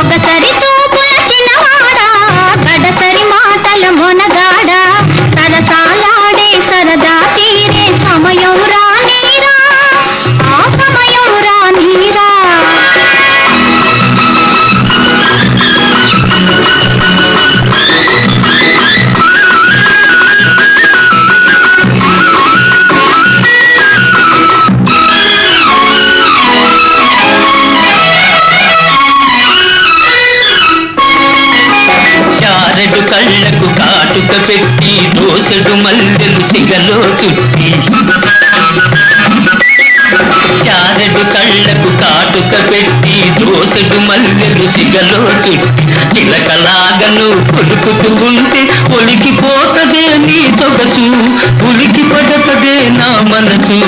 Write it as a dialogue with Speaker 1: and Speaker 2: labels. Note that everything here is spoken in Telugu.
Speaker 1: ఒకసారి చూ
Speaker 2: చారెడు కళ్ళకు కాటుక పెట్టి దోసెడు మల్లెలు సిగలో చుట్టి. చారెడు కళ్ళకు కాటుక పెట్టి దోసెడు మల్లెలు సిగలో చుట్టి. చిలకలాగను కొలుకుతూ ఉంటే ఒలికిపోతదే నీ సొగసు ఉలికి పడతదే నా మనసు.